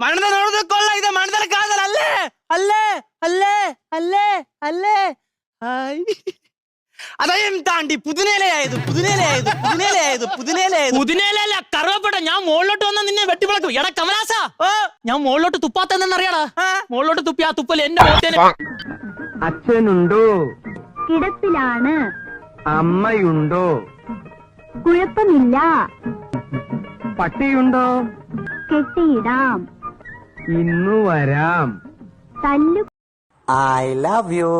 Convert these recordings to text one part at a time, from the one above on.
മണത ನೋಡೋದು കൊള്ള ഇത് മണതല കാതൽ അല്ലേ അല്ലേ അല്ലേ അല്ലേ അല്ലേ ഹായ് അതയം താണ്ടി പുതുനേലയായത് പുതുനേലയായത് പുതുനേലയായത് പുതുനേലയായത് പുതിനേലല്ല കറുവപ്പെട്ട ഞാൻ മുകളിലോട്ട് വന്ന നിന്നെ വെട്ടിവിളക്കും എടാ കമലാസ ഓ ഞാൻ മുകളിലോട്ട് തുപ്പാത്തെന്നറിയാടാ ആ, മുകളിലോട്ട് തുപ്പി ആ തുപ്പൽ എന്റെ മുഖത്തേന് അച്ഛനുണ്ടോ കിടപ്പിലാണ് അമ്മയുണ്ടോ കുഴപ്പമില്ല പട്ടിയുണ്ടോ കെട്ടിയിടാം ഇന്നു വരാം. തല്ലു ഐ ലവ് യു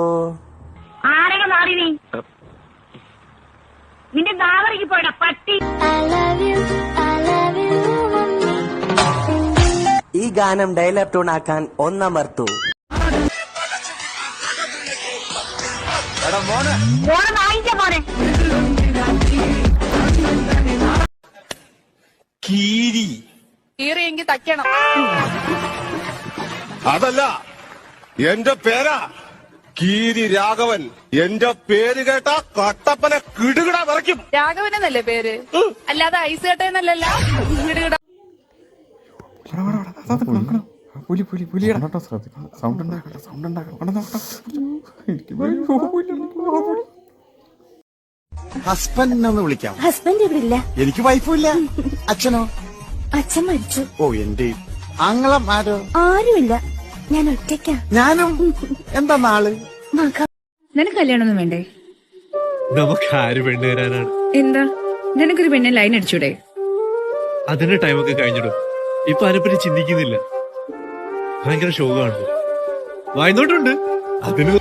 ആരൊക്കെ മാറി നീ? നിന്റെ ദാവറിക്ക് പോയടാ പട്ടി. ഈ ഗാനം ഡയലോഗ് ടൂൺ ആക്കാൻ ഒന്നമർത്തു. കീരി. കീറിയെങ്കിൽ തയ്ക്കണം. അതല്ല എന്റെ പേരാ കീരി രാഘവൻ. എന്റെ പേര് കേട്ട കട്ടപ്പന കിടുകിട വിറയ്ക്കും. രാഘവൻ എന്നല്ലേ പേര്? അല്ലാതെ ഐസ് കെട്ടെന്നല്ലല്ല ഇടുകിട പുലി. പുലി ശ്രദ്ധിക്കണം സൗണ്ട് ഉണ്ടാക്കട്ടെ സൗണ്ട് ഉണ്ടാക്കണം ഹസ്ബൻഡിനെ ഒന്ന് വിളിക്കാം. ഹസ്ബൻഡ് ഇവിടെ ഇല്ല. എനിക്ക് വൈഫും ഇല്ല. അച്ഛനോ? അച്ഛൻ മരിച്ചു. ഓ എന്റെ ആങ്ങളം ആരോ ആരുമില്ല. ഞാൻ ഒറ്റയ്ക്കാ. ഞാനും? എന്താ നാൾ? നിനക്ക് കല്യാണമൊന്നും വേണ്ടേ? നമുക്ക് ആര് പെണ്ണ് വരാനാണ് എന്താ? നിനക്കൊരു പെണ്ണെ ലൈൻ അടിച്ചൂടെ? അതിന്റെ ടൈമൊക്കെ കഴിഞ്ഞിടും. ഇപ്പൊ അതിനെപ്പറ്റി ചിന്തിക്കുന്നില്ല. ഭയങ്കര ശോകമാണ് വായിന്നോട്ടുണ്ട്. അതിന്